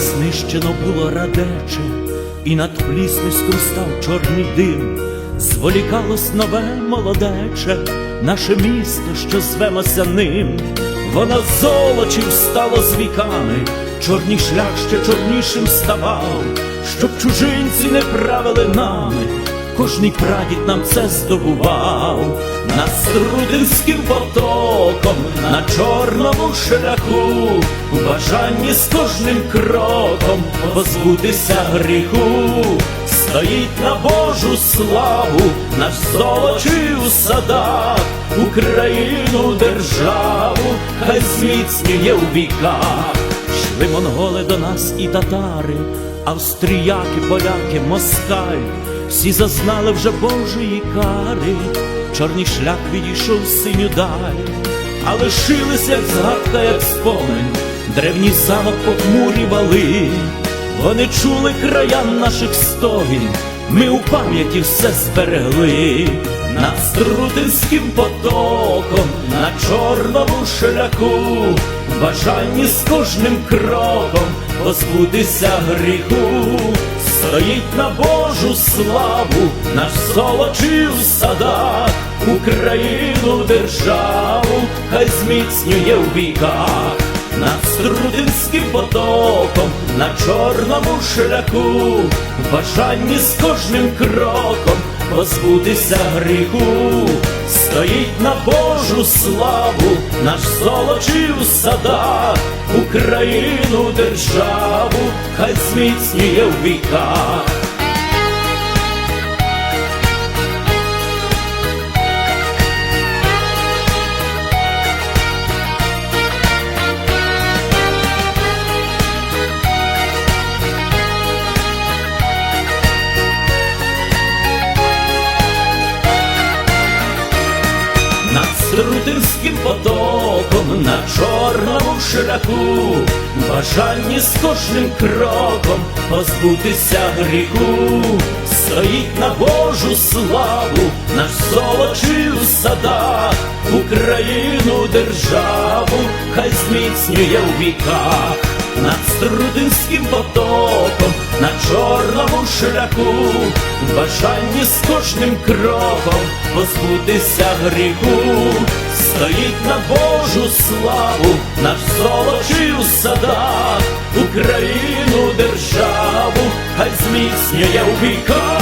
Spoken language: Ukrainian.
знищено було радече, і над плісниськом став чорний дим, зволікалось нове молодече, наше місто, що звемося ним, воно золочів стало з віками, чорний шлях ще чорнішим ставав, щоб чужинці не правили нами. Кожний прадід нам це здобував над струдинським потоком, на чорному шляху, в бажанні з кожним кроком позбутися гріху, стоїть на Божу славу, наш золочий у садах, Україну державу, хай зміцнює у віках. Йшли монголи до нас і татари, австріяки, поляки, москаль, всі зазнали вже Божої кари, чорний шлях відійшов синю даль, а лишились, як згадка, як спомин, древній замок похмурі вали, вони чули краям наших стогін, ми у пам'яті все зберегли. Над Струтинським потоком, на чорному шляху, бажанні з кожним кроком позбутися гріху, стоїть на Божу славу, наш золочив у садах, Україну державу, хай зміцнює в віках. Над Струдинським потоком, на чорному шляху, в бажанні з кожним кроком позбутися гріху, стоїть на Божу славу, наш золочив сада, Україну державу, хай зміцніє в віках. Струтинським потоком, на чорному шляху, бажанні з кожним кроком позбутися гріху, стоїть на Божу славу, наш золочий у садах, Україну державу, хай зміцнює у віках. Над Струдинським потоком, на чорному шляху, бажанні з кожним кроком позбутися гріху, стоїть на Божу славу, наш у садах, Україну державу, хай зміцнює у віках.